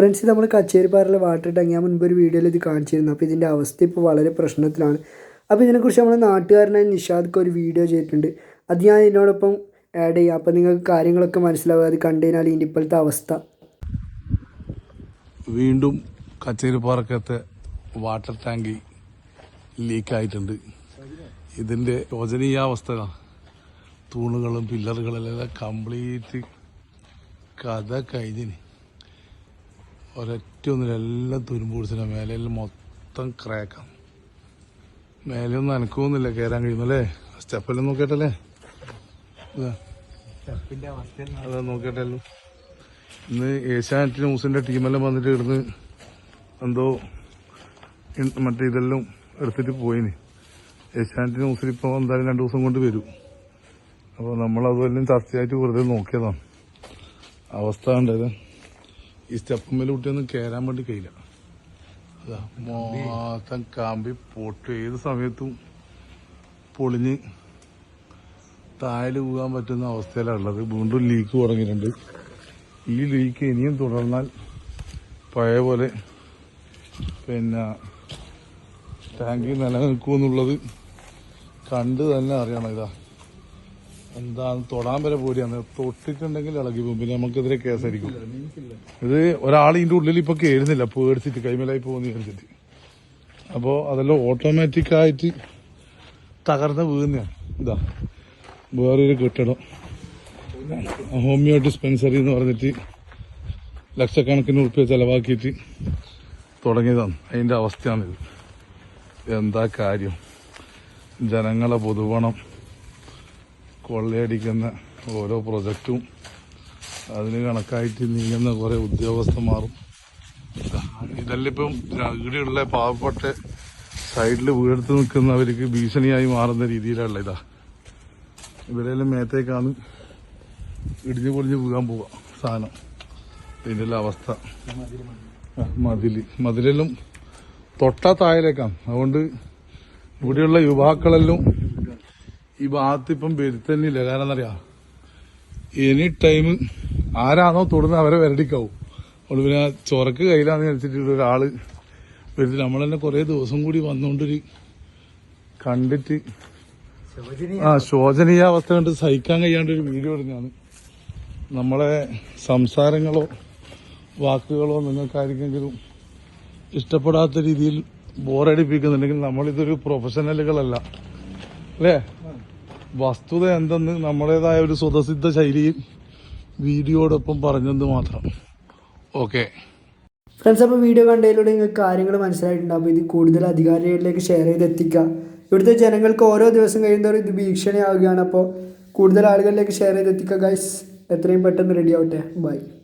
Friends നമ്മൾ കച്ചേരിപ്പാറയിലെ water tank ഞാൻ മുൻപ് ഒരു വീഡിയോയിൽ ഇത് കാണിച്ചിരുന്നു. അപ്പോൾ ഇതിന്റെ അവസ്ഥ ഇപ്പോൾ വളരെ പ്രശ്നത്തിലാണ്. അപ്പോൾ ഇതിനെക്കുറിച്ച് നമ്മുടെ നാട്ടുകാരനായ നിഷാദ്ക്ക് ഒരു വീഡിയോ ചെയ്തിട്ടുണ്ട്. അത് ഞാൻ ഇതിനോടൊപ്പം ആഡ് ചെയ്യാം. അപ്പോൾ നിങ്ങൾക്ക് കാര്യങ്ങളൊക്കെ മനസ്സിലാവുക അത് കണ്ടു കഴിഞ്ഞാൽ ഇതിന്റെ ഇപ്പോഴത്തെ അവസ്ഥ. വീണ്ടും കച്ചേരിപ്പാറക്കത്തെ വാട്ടർ ടാങ്ക് ലീക്കായിട്ടുണ്ട് ഇതിന്റെ ശോചനീയാവസ്ഥ തൂണുകളും പില്ലറുകളും എല്ലാം കംപ്ലീറ്റ് കഥ കഴിഞ്ഞിന്. ഒരൊറ്റ ഒന്നില്ല എല്ലാം തുരുമ്പ് പിടിച്ചില്ല. മേലെല്ലാം മൊത്തം ക്രാക്കാണ് മേലെ ഒന്നും അനക്കൊന്നുമില്ല. കയറാൻ കഴിയുന്നല്ലേ? സ്റ്റെപ്പെല്ലാം നോക്കിയിട്ടല്ലേ? ഇതാ. അതാ നോക്കിയിട്ടല്ലോ? ഇന്ന് ഏഷ്യാനെറ്റ് ന്യൂസിന്റെ ടീമെല്ലാം വന്നിട്ട് ഇടുന്ന് എന്തോ മറ്റേ ഇതെല്ലാം എടുത്തിട്ട് പോയിന്. ഏഷ്യാനെറ്റ് ന്യൂസിൽ ഇപ്പോൾ എന്തായാലും രണ്ടു ദിവസം കൊണ്ട് വരും. അപ്പോൾ നമ്മൾ അതുമെല്ലാം ചർച്ചയായിട്ട് വെറുതെ നോക്കിയതാണ്. അവസ്ഥ കണ്ടത്. ഈ സ്റ്റെപ്പുമ്മേൽ കുട്ടിയൊന്നും കയറാൻ വേണ്ടി കഴിയില്ല. അതാ മൊത്തം കാമ്പി പൊട്ട് ഏത് സമയത്തും പൊളിഞ്ഞ് താഴെ പോകാൻ പറ്റുന്ന അവസ്ഥയിലാണ് ഉള്ളത്. വീണ്ടും ലീക്ക് തുടങ്ങിയിട്ടുണ്ട്. ഈ ലീക്ക് ഇനിയും തുടർന്നാൽ പഴയ പോലെ പിന്നെ ടാങ്ക് നിലനിൽക്കുമെന്നുള്ളത് കണ്ട് തന്നെ അറിയണം. ഇതാ. എന്താണ് തൊടാൻ വരെ പോലെയാണ് തൊട്ടിട്ടുണ്ടെങ്കിൽ ഇളകി പോകും. പിന്നെ നമുക്കെതിരെ കേസായിരിക്കും ഇത് ഒരാൾ ഇതിന്റെ ഉള്ളിൽ ഇപ്പൊ കയറുന്നില്ല പേടിച്ചിട്ട് കൈമേലായി പോകുന്ന വിചാരിച്ചിട്ട്. അപ്പോ അതെല്ലാം ഓട്ടോമാറ്റിക് ആയിട്ട് തകർന്ന് വീഴുന്നതാണ്. ഇതാ. വേറൊരു കെട്ടിടം. ഹോമിയോ ഡിസ്പെൻസറി എന്ന് പറഞ്ഞിട്ട് ലക്ഷക്കണക്കിന് ഉറുപ്പ്യ ചെലവാക്കിയിട്ട് തുടങ്ങിയതാണ്. അതിന്റെ അവസ്ഥയാണിത്. എന്താ കാര്യം? ജനങ്ങളെ പൊതുപണം കൊള്ളയടിക്കുന്ന ഓരോ പ്രൊജക്റ്റും അതിന് കണക്കായിട്ട് നീങ്ങുന്ന കുറെ ഉദ്യോഗസ്ഥന്മാരും ഇതെല്ലാം ഇപ്പം ഇവിടെയുള്ള പാവപ്പെട്ട സൈഡിൽ വീടെടുത്ത് നിൽക്കുന്നവർക്ക് ഭീഷണിയായി മാറുന്ന രീതിയിലുള്ള ഇതാ. ഇവരെല്ലാം മേത്തേക്കാണ് ഇടിഞ്ഞു പൊളിഞ്ഞു പോകാൻ പോവാ സാധനം. ഇതിന്റെ അവസ്ഥ. മതിൽ മതിൽ. മതിലെല്ലാം തൊട്ടാ താഴേക്കാണ്. അതുകൊണ്ട് ഇവിടെയുള്ള യുവാക്കളെല്ലാം ഈ ഭാഗത്ത് ഇപ്പം വരുത്തന്നില്ല കാരണം എന്നറിയാ എനി ടൈം ആരാണോ തൊടുന്ന അവരെ വരടിക്കാവും. അതുകൊണ്ട് പിന്നെ ചൊറക്ക് കയ്യിലാന്ന് വെച്ചിട്ട് ഒരാൾ വരുത്തി നമ്മൾ തന്നെ കുറെ ദിവസം കൂടി വന്നുകൊണ്ടൊരു കണ്ടിട്ട് ആ ശോചനീയാവസ്ഥ കണ്ട് സഹിക്കാൻ കഴിയാണ്ട് ഒരു വീഡിയോ ഇടുന്നതാണ്. നമ്മളെ സംസാരങ്ങളോ വാക്കുകളോ നിങ്ങൾക്ക് ആർക്കെങ്കിലും ഇഷ്ടപ്പെടാത്ത രീതിയിൽ ബോറടിപ്പിക്കുന്നുണ്ടെങ്കിൽ നമ്മളിതൊരു പ്രൊഫഷണലുകളല്ല അല്ലേ? വസ്തുത എന്തെന്ന് നമ്മുടേതായ ഒരു സ്വതസിദ്ധ ശൈലിയിൽ വീഡിയോടൊപ്പം പറഞ്ഞെന്ന് മാത്രം. ഓക്കെ. ഫ്രണ്ട്സ് അപ്പോൾ വീഡിയോ കണ്ടതിലൂടെ നിങ്ങൾക്ക് കാര്യങ്ങൾ മനസ്സിലായിട്ടുണ്ടാകും ഇത് കൂടുതൽ അധികാരികളിലേക്ക് ഷെയർ ചെയ്ത് എത്തിക്കുക ഇവിടുത്തെ ജനങ്ങൾക്ക് ഓരോ ദിവസം കഴിയുന്നവരും ഇത് ഭീഷണിയാവുകയാണ് അപ്പോൾ കൂടുതൽ ആളുകളിലേക്ക് ഷെയർ ചെയ്ത് എത്തിക്കുക ഗൈസ് എത്രയും പെട്ടെന്ന് റെഡി ആവട്ടെ. ബൈ